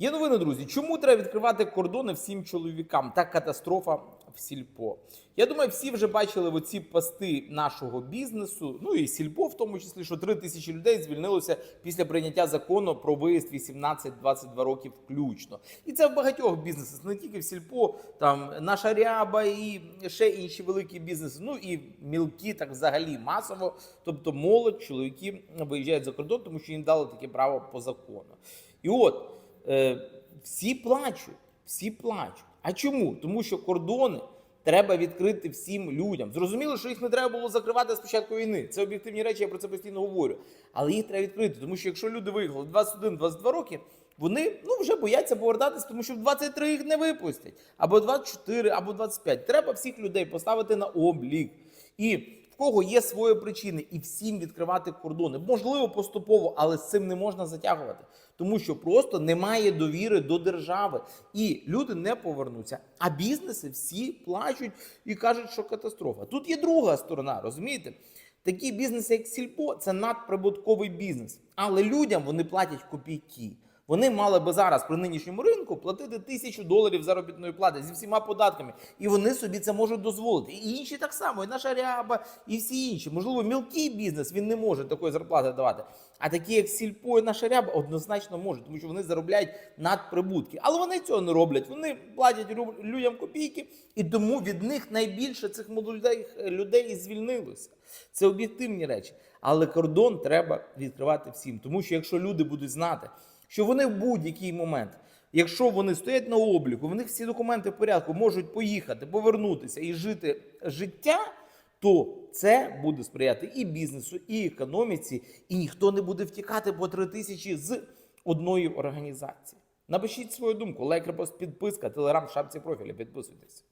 Є новини, друзі. Чому треба відкривати кордони всім чоловікам? Та катастрофа в сільпо. Я думаю, всі вже бачили оці пости нашого бізнесу, ну і сільпо, в тому числі, що 3 тисячі людей звільнилося після прийняття закону про виїзд 18-22 років включно. І це в багатьох бізнесах, не тільки в сільпо, там наша ряба і ще інші великі бізнеси. Ну і мілкі, так взагалі масово. Тобто молодь, чоловіки виїжджають за кордон, тому що їм дали таке право по закону. І от е, всі плачуть, всі плачуть. А чому? Тому що кордони треба відкрити всім людям. Зрозуміло, що їх не треба було закривати з початку війни. Це об'єктивні речі, я про це постійно говорю. Але їх треба відкрити, тому що якщо люди виїхали в 21-22 роки, вони ну вже бояться повертатись, тому що в 23 їх не випустять, або 24, або 25. Треба всіх людей поставити на облік. І кого є свої причини, і всім відкривати кордони. Можливо, поступово, але з цим не можна затягувати, тому що просто немає довіри до держави, і люди не повернуться. А бізнеси всі плачуть і кажуть, що катастрофа. Тут є друга сторона, розумієте? Такі бізнеси, як Сільпо, це надприбутковий бізнес, але людям вони платять копійки. Вони мали би зараз при нинішньому ринку платити тисячу доларів заробітної плати зі всіма податками, і вони собі це можуть дозволити. І інші так само, і наша ряба, і всі інші. Можливо, мілкий бізнес він не може такої зарплати давати. А такі, як сільпо і наша ряба, однозначно можуть, тому що вони заробляють надприбутки. Але вони цього не роблять. Вони платять людям копійки, і тому від них найбільше цих молодих людей і звільнилося. Це об'єктивні речі. Але кордон треба відкривати всім, тому що якщо люди будуть знати, що вони в будь-який момент, якщо вони стоять на обліку, в них всі документи в порядку, можуть поїхати, повернутися і жити життя, то це буде сприяти і бізнесу, і економіці, і ніхто не буде втікати по три тисячі з одної організації. Напишіть свою думку, лайк, репост, підписка, телеграм, шапці профіля, підписуйтесь.